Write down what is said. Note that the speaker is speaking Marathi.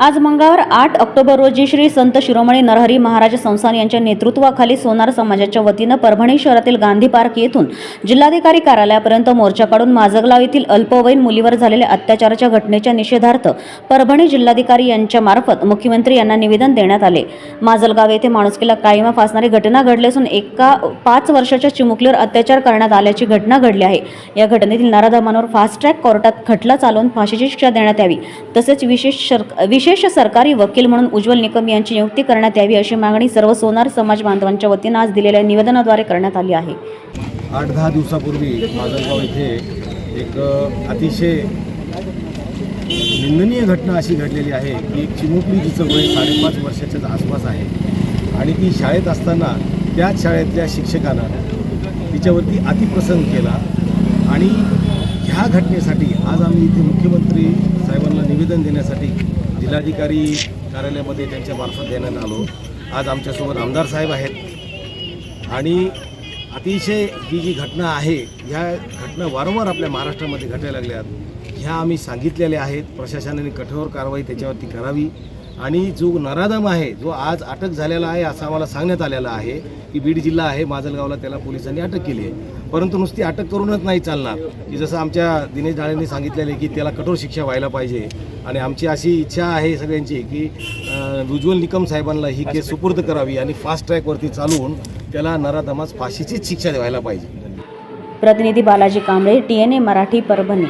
आज मंगळवार आठ ऑक्टोबर रोजी श्री संत शिरोमणी नरहरी महाराज संस्थान यांच्या नेतृत्वाखाली सोनार समाजाच्या वतीनं परभणी शहरातील गांधी पार्क येथून जिल्हाधिकारी कार्यालयापर्यंत मोर्चा काढून माजगलाव येथील अल्पवयीन मुलीवर झालेल्या अत्याचाराच्या घटनेच्या निषेधार्थ परभणी जिल्हाधिकारी यांच्या मार्फत मुख्यमंत्री यांना निवेदन देण्यात आले. माजलगाव येथे माणुसकीला कायमा फासणारी घटना घडली असून एका पाच वर्षाच्या चिमुकलीवर अत्याचार करण्यात आल्याची घटना घडली आहे. या घटनेतील नराधमांवर फास्ट ट्रॅक कोर्टात खटला चालवून फाशीची शिक्षा देण्यात यावी. तसेच विशेष शर- विशेष सरकारी वकील म्हणून उज्ज्वल निकम यांची नियुक्ती करण्यात यावी अशी मागणी सर्व सोनार समाज बांधवांच्या वतीनं आज दिलेल्या निवेदनाद्वारे करण्यात आली आहे. आठ दहा दिवसापूर्वी माजलगाव इथे एक अतिशय निंदनीय घटना अशी घडलेली आहे की एक चिमुकली जिचं वय साडेपाच वर्षाच्याच आसपास आहे आणि ती शाळेत असताना त्याच शाळेतल्या शिक्षकानं तिच्यावरती अतिप्रसंग केला आणि ह्या घटनेसाठी आज आम्ही इथे मुख्यमंत्री साहेबांना निवेदन देण्यासाठी जिल्हाधिकारी कार्यालयामध्ये त्यांच्या मार्फत देण्यात आलो. आज आमच्यासोबत आमदार साहेब आहेत. आणि अतिशय ही जी घटना आहे ह्या घटना वारंवार आपल्या महाराष्ट्रामध्ये घटायला लागल्यात ह्या आम्ही सांगितलेल्या आहेत. प्रशासनाने कठोर कारवाई त्याच्यावरती करावी. आणि जो नराधम आहे जो आज अटक झालेला आहे असं आम्हाला सांगण्यात आलेलं आहे की बीड जिल्हा आहे माजलगावला त्याला पोलिसांनी अटक केली आहे. परंतु नुसती अटक करूनच नाही चालणार की जसं आमच्या दिनेश डाळेंनी सांगितलेलं आहे की त्याला कठोर शिक्षा व्हायला पाहिजे. आणि आमची अशी इच्छा आहे सगळ्यांची की उज्ज्वल निकम साहेबांना ही केस सुपूर्द करावी आणि फास्ट ट्रॅकवरती चालवून त्याला नराधमास फाशीचीच शिक्षा द्यायला पाहिजे. प्रतिनिधी बालाजी कांबळे ए मराठी परभणी.